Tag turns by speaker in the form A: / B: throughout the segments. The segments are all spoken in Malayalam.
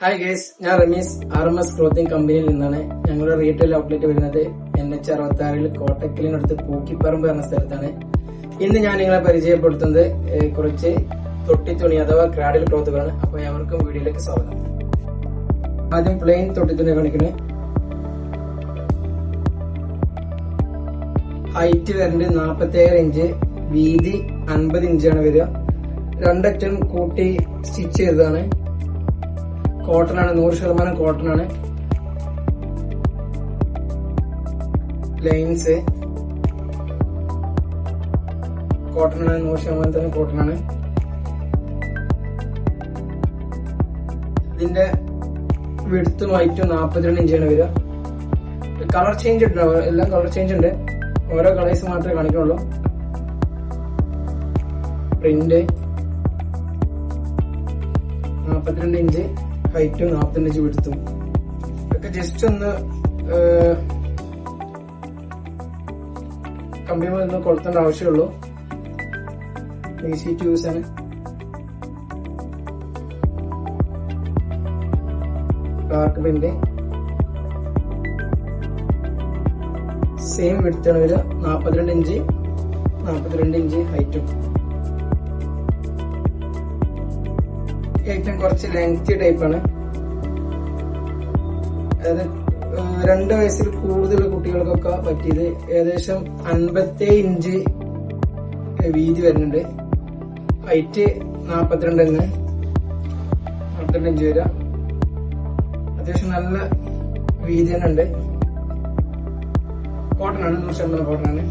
A: ഹായ് ഗേസ് ഞാൻ Rameez. R M S clothing കമ്പനിയിൽ നിന്നാണ് ഞങ്ങളുടെ റീറ്റെയിൽ ഔട്ട്ലെറ്റ് വരുന്നത്. എൻ എച്ച് അറുപത്തി ആറിൽ കോട്ടക്കലിനടുത്ത് പൂക്കിപ്പറമ്പ് എന്ന സ്ഥലത്താണ്. ഇന്ന് ഞാൻ നിങ്ങളെ പരിചയപ്പെടുത്തുന്നത് കുറച്ച് തൊട്ടി തുണി അഥവാ ക്രാഡിൽ ക്ലോത്തുകളാണ് അപ്പോൾ അവർക്കും വീഡിയോയിലേക്ക് സ്വാഗതം. ആദ്യം പ്ലെയിൻ തൊട്ടി തുണി കാണിക്കണേ ഹൈറ്റ് വരുന്നത് നാൽപ്പത്തി ഏഴ് ഇഞ്ച് വീതി അൻപത് ഇഞ്ചാണ് വരിക. രണ്ടറ്റം കൂട്ടി സ്റ്റിച്ച് ചെയ്തതാണ്. കോട്ടൺ ആണ് നൂറ് ശതമാനം കോട്ടൺ ആണ് ലൈൻസ് കോട്ടൺ ആണ് നൂറ് ശതമാനം തന്നെ കോട്ടൺ ആണ് ഇതിന്റെ വിടുത്തും ഹൈറ്റും നാൽപ്പത്തിരണ്ട് ഇഞ്ചാണ് വരിക. കളർ ചേഞ്ച് ഉണ്ട് എല്ലാം കളർ ചേഞ്ച് ഉണ്ട്. ഓരോ കളേഴ്സ് മാത്രമേ കാണിക്കുള്ളൂ പ്രിന്റ് നാൽപ്പത്തിരണ്ട് ഇഞ്ച് ഹൈറ്റും നാൽപ്പത്തഞ്ച് വിടുത്തും ഇതൊക്കെ ജസ്റ്റ് ഒന്ന് കമ്പനി ഒന്ന് കൊളുത്തേണ്ട ആവശ്യമുള്ളൂ. ഈസി യൂസ് ആണ് ഡാർക്ക് പ്രിന്റ് സെയിം വിടുത്താണ് വരിക. നാൽപ്പത്തിരണ്ട് ഇഞ്ച് നാൽപ്പത്തിരണ്ട് ഇഞ്ച് ഹൈറ്റും ഏറ്റവും കുറച്ച് ലെങ്തി ടൈപ്പാണ് അതായത് രണ്ട് വയസ്സിൽ കൂടുതൽ കുട്ടികൾക്കൊക്കെ പറ്റിയത് ഏകദേശം അൻപത്തി ഇഞ്ച് വീതി വരുന്നുണ്ട്. ഹൈറ്റ് നാൽപ്പത്തിരണ്ട് തന്നെ നാൽപ്പത്തിരണ്ട് ഇഞ്ച് വരാ അത്യാവശ്യം നല്ല വീതി തന്നെ ഉണ്ട്. കോട്ടൺ ആണ് നൂറ് ശതമാനം കോട്ടൺ ആണ്.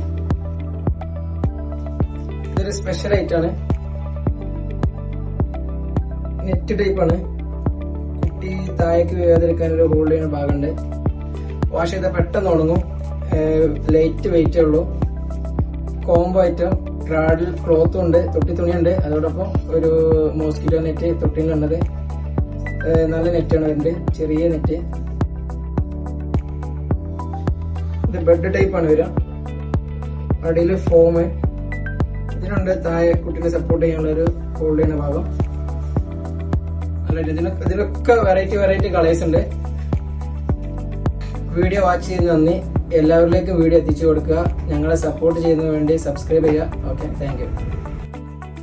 A: ഇതൊരു സ്പെഷ്യൽ ഐറ്റാണ് നെറ്റ് ടൈപ്പ് ആണ്. കുട്ടി താഴേക്ക് വീഴാതിരിക്കാൻ ഒരു ഹോൾഡ് ചെയ്യുന്ന ഭാഗമുണ്ട്. വാഷ് ചെയ്താൽ പെട്ടെന്ന് ഉണങ്ങും. ലൈറ്റ് വെയിറ്റേ ഉള്ളൂ. കോംബോ ഐറ്റം ട്രാഡിൽ ക്ലോത്തും ഉണ്ട് തൊട്ടി തുണിയുണ്ട്. അതോടൊപ്പം ഒരു മോസ്കിറ്റോ നെറ്റ് തൊട്ടിയിലുള്ളത് നല്ല നെറ്റാണ് വരുന്നത്. ചെറിയ നെറ്റ് ഇത് ബെഡ് ടൈപ്പ് ആണ് വരിക. അടിയിൽ ഫോം ഇതിനുണ്ട് താഴെ കുട്ടീനെ സപ്പോർട്ട് ചെയ്യാനുള്ള ഒരു ഹോൾഡ് ചെയ്യുന്ന ഭാഗം. ഇതിനൊക്കെ ഇതിലൊക്കെ വെറൈറ്റി വെറൈറ്റി കളേഴ്സ് ഉണ്ട്. വീഡിയോ വാച്ച് ചെയ്ത് നന്ദി. എല്ലാവരിലേക്കും വീഡിയോ എത്തിച്ചു കൊടുക്കുക. ഞങ്ങളെ സപ്പോർട്ട് ചെയ്യുന്നതിന് വേണ്ടി സബ്സ്ക്രൈബ് ചെയ്യുക. Okay thank